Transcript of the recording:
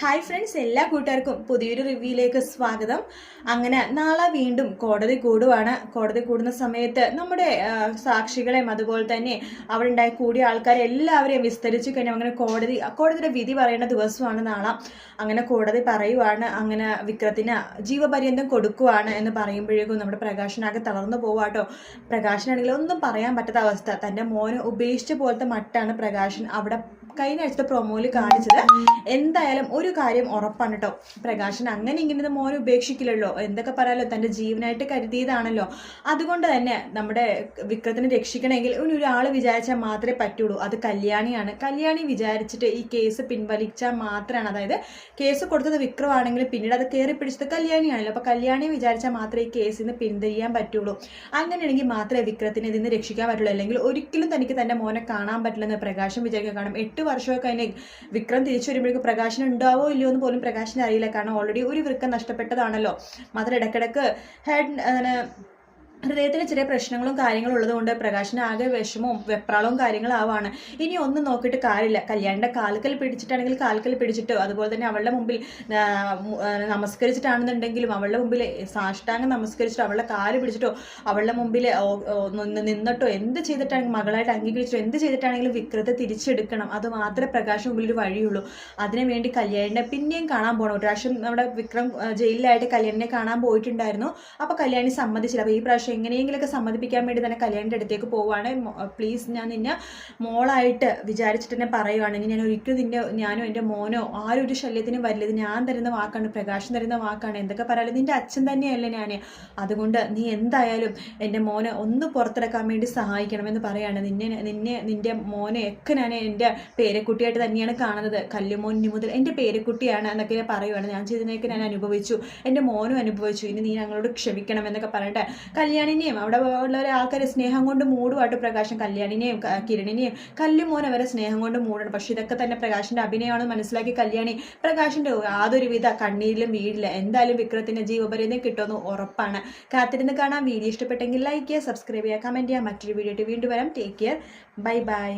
Hi friends എല്ലാ കൂട്ടുകാർക്കും പുതിയൊരു റിവ്യൂയിലേക്ക് സ്വാഗതം. അങ്ങനെ നാളെ വീണ്ടും കോടതി കൂടുവാണ്. കോടതി കൂടുന്ന സമയത്ത് നമ്മുടെ സാക്ഷികളെയും അതുപോലെ തന്നെ അവിടെ ഉണ്ടായി കൂടിയ ആൾക്കാരെ എല്ലാവരെയും വിസ്തരിച്ചു കഴിഞ്ഞാൽ അങ്ങനെ കോടതി കോടതിയുടെ വിധി പറയുന്ന ദിവസമാണ് നാളെ. അങ്ങനെ കോടതി പറയുവാണ് അങ്ങനെ വിക്രത്തിന് ജീവപര്യന്തം കൊടുക്കുവാണ് എന്ന് പറയുമ്പോഴേക്കും നമ്മുടെ പ്രകാശനാകെ തളർന്നു പോവാട്ടോ. പ്രകാശനാണെങ്കിൽ ഒന്നും പറയാൻ പറ്റാത്ത അവസ്ഥ. തന്റെ മോനെ ഉപേക്ഷിച്ച പോലത്തെ മട്ടാണ് പ്രകാശൻ അവിടെ കഴിഞ്ഞ ആഴ്ചത്തെ പ്രൊമോയിൽ കാണിച്ചത്. എന്തായാലും ഒരു കാര്യം ഉറപ്പാണ് കേട്ടോ പ്രകാശൻ അങ്ങനെ ഇങ്ങനെ മോനെ ഉപേക്ഷിക്കില്ലല്ലോ. എന്തൊക്കെ പറയാലോ തന്റെ ജീവനായിട്ട് കരുതിയതാണല്ലോ. അതുകൊണ്ട് തന്നെ നമ്മുടെ വിക്രത്തിനെ രക്ഷിക്കണമെങ്കിൽ ഒരാൾ വിചാരിച്ചാൽ മാത്രമേ പറ്റുള്ളൂ. അത് കല്യാണിയാണ്. കല്യാണി വിചാരിച്ചിട്ട് ഈ കേസ് പിൻവലിച്ചാൽ മാത്രമാണ്. അതായത് കേസ് കൊടുത്തത് വിക്രമാണെങ്കിൽ പിന്നീട് അത് കയറി പിടിച്ചത് കല്യാണിയാണല്ലോ. അപ്പോൾ കല്യാണി വിചാരിച്ചാൽ മാത്രമേ ഈ കേസിൽ നിന്ന് പിന്തിരിയാൻ പറ്റുള്ളൂ. അങ്ങനെയാണെങ്കിൽ മാത്രമേ വിക്രത്തിനെ ഇതിൽ നിന്ന് രക്ഷിക്കാൻ പറ്റുള്ളൂ. അല്ലെങ്കിൽ ഒരിക്കലും തനിക്ക് തന്റെ മോനെ കാണാൻ പറ്റില്ലെന്ന് പ്രകാശം വിചാരിക്കാൻ കാണും എട്ട് വർഷമൊക്കെ അതിനെ വിക്രം തിരിച്ചു വരുമ്പോഴേക്കും പ്രകാശനം ഉണ്ടാവോ. ഇല്ലയോ എന്ന് പോലും പ്രകാശിന് അറിയില്ല. കാരണം ഓൾറെഡി ഒരു വൃക്ക നഷ്ടപ്പെട്ടതാണല്ലോ. മാത്രം ഇടയ്ക്കിടയ്ക്ക് ഹെഡ് ഹൃദയത്തിന് ചെറിയ പ്രശ്നങ്ങളും കാര്യങ്ങളും ഉള്ളതുകൊണ്ട് പ്രകാശിന് ആകെ വിഷമവും വെപ്രാളവും കാര്യങ്ങളാവാണ്. ഇനി ഒന്നും നോക്കിയിട്ട് കാര്യമില്ല. കല്യാണിന്റെ കാൽക്കൽ പിടിച്ചിട്ടാണെങ്കിൽ കാൽക്കൽ പിടിച്ചിട്ടോ അതുപോലെ തന്നെ അവളുടെ മുമ്പിൽ നമസ്കരിച്ചിട്ടാണെന്നുണ്ടെങ്കിലും അവളുടെ മുമ്പിൽ സാഷ്ടാംഗം നമസ്കരിച്ചിട്ടോ അവളുടെ കാൽ പിടിച്ചിട്ടോ അവളുടെ മുമ്പിൽ നിന്നിട്ടോ എന്ത് ചെയ്തിട്ടാണെങ്കിൽ മകളായിട്ട് അംഗീകരിച്ചിട്ടോ എന്ത് ചെയ്തിട്ടാണെങ്കിലും വിക്രത്തെ തിരിച്ചെടുക്കണം. അത് മാത്രമേ പ്രകാശ് മുമ്പിൽ ഒരു വഴിയുള്ളൂ. അതിനു വേണ്ടി കല്യാണിനെ പിന്നെയും കാണാൻ പോകണം ഒരു പ്രാവശ്യം നമ്മുടെ വിക്രം ജയിലിലായിട്ട് കല്യാണിനെ കാണാൻ പോയിട്ടുണ്ടായിരുന്നു. അപ്പോൾ കല്യാണി സമ്മതിച്ചില്ല. അപ്പോൾ ഈ പ്രാവശ്യം എങ്ങനെയെങ്കിലുമൊക്കെ സമ്മതിപ്പിക്കാൻ വേണ്ടി തന്നെ കല്യാണിന്റെ അടുത്തേക്ക് പോവുകയാണ്. പ്ലീസ് ഞാൻ നിന്നെ മോളായിട്ട് വിചാരിച്ചിട്ട് തന്നെ പറയുകയാണെങ്കിൽ ഞാൻ ഒരിക്കലും നിന്നെ ഞാനും എന്റെ മോനോ ആരും ഒരു ശല്യത്തിനും വരില്ല. ഇത് ഞാൻ തരുന്ന വാക്കാണ് പ്രകാശം തരുന്ന വാക്കാണ്. എന്തൊക്കെ പറയാലും നിന്റെ അച്ഛൻ തന്നെയല്ലേ ഞാൻ അതുകൊണ്ട് നീ എന്തായാലും എന്റെ മോനെ ഒന്ന് പുറത്തിറക്കാൻ വേണ്ടി സഹായിക്കണമെന്ന് പറയാണ്. നിന്നെ നിന്നെ നിന്റെ മോനെ ഒക്കെ ഞാൻ എന്റെ പേരക്കുട്ടിയായിട്ട് തന്നെയാണ് കാണുന്നത്. കല്ലുമോൻ മുതൽ എന്റെ പേരക്കുട്ടിയാണ് എന്നൊക്കെ ഞാൻ പറയുവാണ്. ഞാൻ ചെയ്തതിനൊക്കെ ഞാൻ അനുഭവിച്ചു. എന്റെ മോനും അനുഭവിച്ചു. ഇനി നീ ഞങ്ങളോട് ക്ഷമിക്കണം എന്നൊക്കെ പറഞ്ഞിട്ട് കല്യാണിനെയും അവിടെ ഉള്ള ആൾക്കാർ സ്നേഹം കൊണ്ട് മൂടുമായിട്ട് പ്രകാശം കല്യാണിനെയും കിരണിനെയും. കല്ലുമോൻ അവരെ സ്നേഹം കൊണ്ട് മൂടണം. പക്ഷെ ഇതൊക്കെ തന്നെ പ്രകാശിന്റെ അഭിനയമാണ് മനസ്സിലാക്കി കല്യാണി പ്രകാശിന്റെ യാതൊരുവിധ കണ്ണീരിലും വീടില്ല എന്തായാലും വിക്രത്തിന് ജീവപര്യന്തം കിട്ടുമെന്ന് ഉറപ്പാണ്. കാത്തിരുന്ന് കാണാം. വീഡിയോ ഇഷ്ടപ്പെട്ടെങ്കിൽ ലൈക്ക് ചെയ്യുക സബ്സ്ക്രൈബ് ചെയ്യുക കമന്റ് ചെയ്യുക. മറ്റൊരു വീഡിയോ വീണ്ടും വരാം. Take care bye bye